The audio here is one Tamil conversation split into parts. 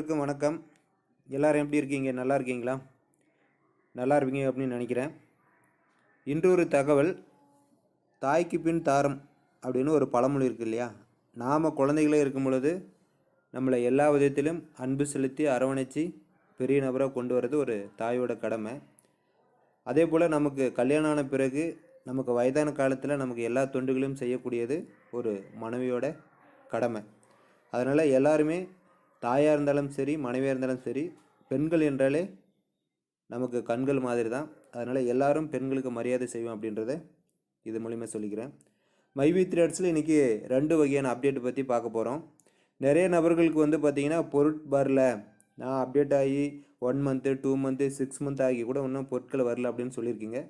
அனைவருக்கும் வணக்கம். எல்லோரும் எப்படி இருக்கீங்க? நல்லா இருக்கீங்களா? நல்லா இருப்பீங்க அப்படின்னு நினைக்கிறேன். இன்று ஒரு தகவல் தாய்க்கு பின் தாரம் அப்படின்னு ஒரு பழமொழி இருக்கு இல்லையா? நாம் குழந்தைகளே இருக்கும் பொழுது நம்மளை எல்லா விதத்திலும் அன்பு செலுத்தி அரவணைச்சி பெரிய நபராக கொண்டு வர்றது ஒரு தாயோட கடமை. அதே போல் நமக்கு கல்யாணம் ஆன பிறகு நமக்கு வயதான காலத்தில் நமக்கு எல்லா தொண்டுகளையும் செய்யக்கூடியது ஒரு மனைவியோட கடமை. அதனால் எல்லாருமே தாயாக இருந்தாலும் சரி மனைவியாக இருந்தாலும் சரி பெண்கள் என்றாலே நமக்கு கண்கள் மாதிரி தான் அதனால் எல்லாரும் பெண்களுக்கு மரியாதை செய்வோம் அப்படின்றத இது மூலிமா சொல்லிக்கிறேன். மைவி த்ரெட்ஸில் இன்றைக்கி ரெண்டு வகையான அப்டேட் பற்றி பார்க்க போகிறோம் நிறைய நபர்களுக்கு வந்து பார்த்திங்கன்னா பொருட் வரல நான் அப்டேட் ஆகி one month two month six month ஆகி கூட இன்னும் பொருட்கள் வரல அப்படின்னு சொல்லியிருக்கீங்க.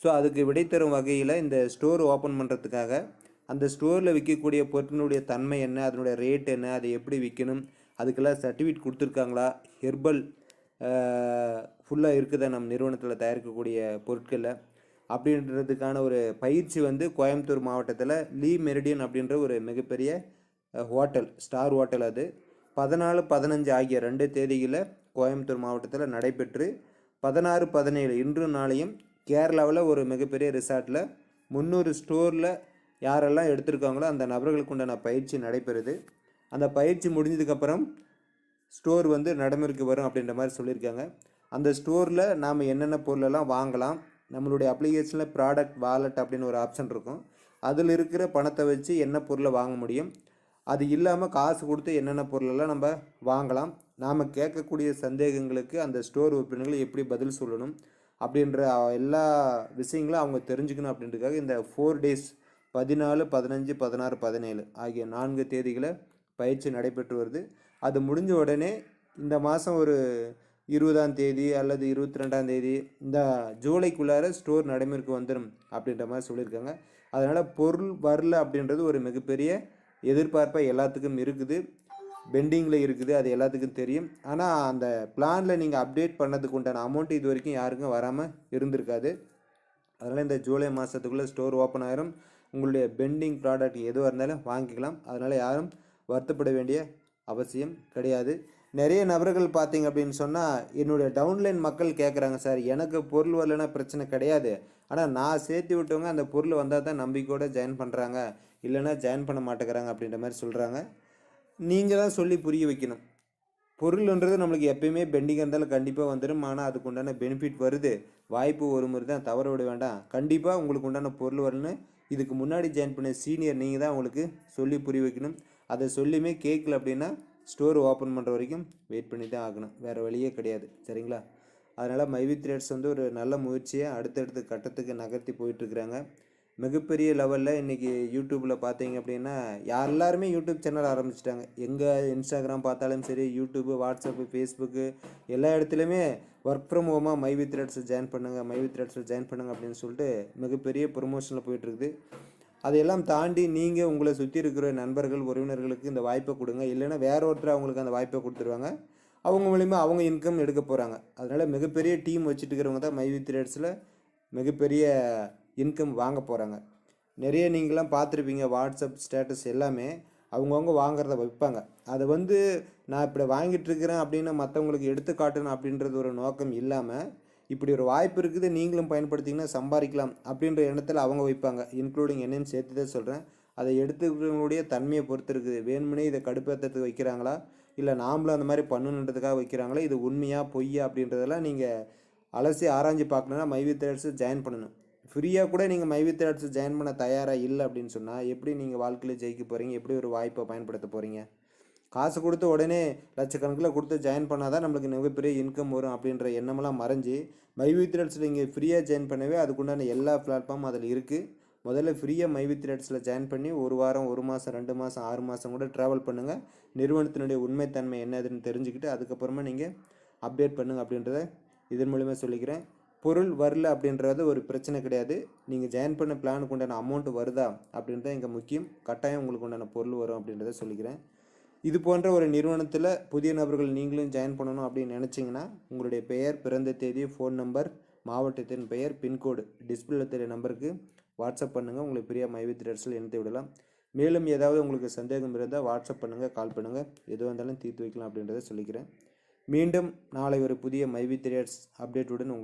ஸோ அதுக்கு விடை தரும் வகையில் இந்த ஸ்டோர் ஓப்பன் பண்ணுறதுக்காக அந்த ஸ்டோரில் விற்கக்கூடிய பொருட்களுடைய தன்மை என்ன அதனுடைய ரேட் என்ன அதை எப்படி விற்கணும் அதுக்கெல்லாம் சர்டிஃபிகேட் கொடுத்துருக்காங்களா? ஹெர்பல் ஃபுல்லாக இருக்குதா நம்ம நிறுவனத்தில் தயாரிக்கக்கூடிய பொருட்களில்? அப்படின்றதுக்கான ஒரு பயிற்சி வந்து கோயம்புத்தூர் மாவட்டத்தில் லீ மெரிடியன் அப்படின்ற ஒரு மிகப்பெரிய ஹோட்டல் ஸ்டார் ஹோட்டல் அது. பதினாலு பதினஞ்சு ஆகிய ரெண்டு தேதிகளில் கோயம்புத்தூர் மாவட்டத்தில் நடைபெற்று பதினாறு பதினேழு இன்று நாளையும் கேரளாவில் ஒரு மிகப்பெரிய ரிசார்ட்டில் முந்நூறு ஸ்டோரில் யாரெல்லாம் எடுத்திருக்காங்களோ அந்த நபர்களுக்கு உண்டான பயிற்சி நடைபெறுது. அந்த பயிற்சி முடிஞ்சதுக்கப்புறம் ஸ்டோர் வந்து நடைமுறைக்கு வரும் அப்படின்ற மாதிரி சொல்லியிருக்காங்க. அந்த ஸ்டோரில் நாம் என்னென்ன பொருளெல்லாம் வாங்கலாம் நம்மளுடைய அப்ளிகேஷனில் ப்ராடக்ட் வாலெட் அப்படின்னு ஒரு ஆப்ஷன் இருக்கும். அதில் இருக்கிற பணத்தை வச்சு என்ன பொருளை வாங்க முடியும் அது இல்லாமல் காசு கொடுத்து என்னென்ன பொருளெல்லாம் நம்ம வாங்கலாம் நாம் கேட்கக்கூடிய சந்தேகங்களுக்கு அந்த ஸ்டோர் உறுப்பினர்கள் எப்படி பதில் சொல்லணும் அப்படின்ற எல்லா விஷயங்களும் அவங்க தெரிஞ்சுக்கணும் அப்படின்றதுக்காக இந்த ஃபோர் டேஸ் பதினாலு பதினஞ்சு பதினாறு பதினேழு ஆகிய நான்கு தேதிகளை பயிற்சி நடைபெற்று வருது. அது முடிஞ்ச உடனே இந்த மாதம் ஒரு இருபதாம் தேதி அல்லது இருபத்தி ரெண்டாம் தேதி இந்த ஜூலைக்குள்ளார ஸ்டோர் நடைமுறைக்கு வந்துடும் அப்படின்ற மாதிரி சொல்லியிருக்காங்க. அதனால் பொருள் வரல அப்படின்றது ஒரு மிகப்பெரிய எதிர்பார்ப்பாக எல்லாத்துக்கும் இருக்குது. பெண்டிங்கில் இருக்குது அது எல்லாத்துக்கும் தெரியும். ஆனால் அந்த பிளானில் நீங்கள் அப்டேட் பண்ணதுக்கு உண்டான அமௌண்ட் இது வரைக்கும் யாருக்கும் வராமல் இருந்திருக்காது. அதனால் இந்த ஜூலை மாதத்துக்குள்ளே ஸ்டோர் ஓப்பன் ஆயிரும். உங்களுடைய பெண்டிங் ப்ராடக்ட் எதுவாக இருந்தாலும் வாங்கிக்கலாம். அதனால் யாரும் வருத்தப்பட வேண்டிய அவசியம் கிடையாது. நிறைய நபர்கள் பார்த்தீங்க அப்படின்னு சொன்னால் என்னுடைய டவுன்லைன் மக்கள் கேட்குறாங்க சார் எனக்கு பொருள் வரலன்னா பிரச்சனை கிடையாது. ஆனால் நான் சேர்த்து விட்டவங்க அந்த பொருள் வந்தால் தான் நம்பிக்கையோடு ஜாயின் பண்ணுறாங்க இல்லைன்னா ஜாயின் பண்ண மாட்டேங்கிறாங்க அப்படின்ற மாதிரி சொல்கிறாங்க நீங்கள் தான் சொல்லி புரிய வைக்கணும். பொருள்ன்றது நம்மளுக்கு எப்பயுமே பெண்டிங் இருந்தாலும் கண்டிப்பாக வந்துடும் ஆனால் அதுக்கு உண்டான பெனிஃபிட் வருது. வாய்ப்பு ஒரு முறை தான். தவற விட வேண்டாம். கண்டிப்பாக உங்களுக்கு உண்டான பொருள் வரலன்னு இதுக்கு முன்னாடி ஜாயின் பண்ண சீனியர் நீங்கள் தான் உங்களுக்கு சொல்லி புரிய வைக்கணும். அதை சொல்லியுமே கேட்கல அப்படின்னா ஸ்டோர் ஓப்பன் பண்ணுற வரைக்கும் வெயிட் பண்ணி தான் ஆகணும். வேறு வழியே கிடையாது. சரிங்களா? அதனால் மைவி த்ரேட்ஸ் வந்து ஒரு நல்ல முயற்சியை அடுத்தடுத்த கட்டத்துக்கு நகர்த்தி போயிட்டுருக்குறாங்க. மிகப்பெரிய லெவலில் இன்றைக்கி யூடியூப்பில் பார்த்தீங்க அப்படின்னா யார் எல்லாருமே யூடியூப் சேனல் ஆரம்பிச்சிட்டாங்க. எங்கே இன்ஸ்டாகிராம் பார்த்தாலும் சரி யூடியூப்பு வாட்ஸ்அப்பு ஃபேஸ்புக்கு எல்லா இடத்துலையுமே ஒர்க் ஃப்ரம் ஹோமாக மை வித் ஜாயின் பண்ணுங்கள் மை வித் த்ரெட்ஸில் ஜாயின் பண்ணுங்கள் அப்படின்னு சொல்லிட்டு மிகப்பெரிய ப்ரொமோஷனில் போயிட்டுருக்குது. அதையெல்லாம் தாண்டி நீங்கள் உங்களை சுற்றி இருக்கிற நண்பர்கள் உறவினர்களுக்கு இந்த வாய்ப்பை கொடுங்க. இல்லைன்னா வேற ஒருத்தர் அவங்களுக்கு அந்த வாய்ப்பை கொடுத்துருவாங்க. அவங்க மூலிமா அவங்க இன்கம் எடுக்க போகிறாங்க அதனால் மிகப்பெரிய டீம் வச்சுட்டு இருக்கிறவங்க தான் மைவி த்ரேட்ஸில் மிகப்பெரிய இன்கம் வாங்க போகிறாங்க நிறைய நீங்களாம் பார்த்துருப்பீங்க வாட்ஸ்அப் ஸ்டேட்டஸ் எல்லாமே அவங்கவுங்க வாங்குறத வைப்பாங்க அதை வந்து நான் இப்படி வாங்கிட்டுருக்கிறேன் அப்படின்னு மற்றவங்களுக்கு எடுத்து காட்டணும் அப்படின்றது ஒரு நோக்கம் இல்லாமல் இப்படி ஒரு வாய்ப்பு இருக்குது நீங்களும் பயன்படுத்திங்கன்னா சம்பாதிக்கலாம் அப்படின்ற எண்ணத்தில் அவங்க வைப்பாங்க. இன்க்ளூடிங் என்னன்னு சேர்த்து தான் சொல்கிறேன் அதை எடுத்துக்கிறவங்களுடைய தன்மையை பொறுத்து இருக்குது. வேணுமனே இதை கடுப்பேற்றத்துக்கு வைக்கிறாங்களா? இல்லை நாமளும் அந்த மாதிரி பண்ணணுன்றதுக்காக வைக்கிறாங்களா? இது உண்மையாக பொய்யா அப்படின்றதெல்லாம் நீங்கள் அலசி ஆராய்ஞ்சு பார்க்கணுன்னா மைவி தேர்ட்ஸு ஜாயின் பண்ணணும். ஃப்ரீயாக கூட நீங்கள் மைவி தேர்ட்ஸு ஜாயின் பண்ண தயாராக இல்லை அப்படின்னு சொன்னால் எப்படி நீங்கள் வாழ்க்கையில் ஜெயிக்க போகிறீங்க எப்படி ஒரு வாய்ப்பை பயன்படுத்த போகிறீங்க காசு கொடுத்து உடனே லட்சக்கணக்கில் கொடுத்து ஜாயின் பண்ணால் தான் நம்மளுக்கு மிகப்பெரிய இன்கம் வரும் அப்படின்ற எண்ணமெல்லாம் மறைஞ்சு மைவி த்ரெட்ஸில் இங்கே ஃப்ரீயாக ஜாயின் பண்ணவே அதுக்குண்டான எல்லா பிளாட்ஃபார்ம் அதில் இருக்குது முதல்ல ஃப்ரீயாக மைவி த்ரெட்ஸில் ஜாயின் பண்ணி ஒரு வாரம் ஒரு மாதம் ரெண்டு மாதம் ஆறு மாதம் கூட ட்ராவல் பண்ணுங்கள் நிறுவனத்தினுடைய உண்மைத்தன்மை என்னதுன்னு தெரிஞ்சுக்கிட்டு அதுக்கப்புறமா நீங்கள் அப்டேட் பண்ணுங்கள் அப்படின்றத இதன் மூலிமா சொல்லிக்கிறேன். பொருள் வரல அப்படின்றது ஒரு பிரச்சனை கிடையாது. நீங்கள் ஜாயின் பண்ண பிளானுக்கு உண்டான அமௌண்ட் வருதா அப்படின்றத இங்கே முக்கியம். கட்டாயம் உங்களுக்கு உண்டான பொருள் வரும் அப்படின்றத சொல்லிக்கிறேன். இது போன்ற ஒரு நிறுவனத்தில் புதிய நபர்கள் நீங்களும் ஜாயின் பண்ணணும் அப்படின்னு நினச்சிங்கன்னா உங்களுடைய பெயர் பிறந்த தேதி ஃபோன் நம்பர் மாவட்டத்தின் பெயர் பின்கோடு டிஸ்பிளே தெரிய நம்பருக்கு வாட்ஸ்அப் பண்ணுங்கள் உங்களுக்கு பிரியா மைவி த்ரெட்ஸில் இணைத்து விடலாம். மேலும் ஏதாவது உங்களுக்கு சந்தேகம் இருந்தால் வாட்ஸ்அப் பண்ணுங்கள் கால் பண்ணுங்கள் எதுவாக இருந்தாலும் தீர்த்து வைக்கலாம் அப்படின்றத சொல்லிக்கிறேன். மீண்டும் நாளை ஒரு புதிய மைவி த்ரேட்ஸ் அப்டேட்டுடன் உங்களுக்கு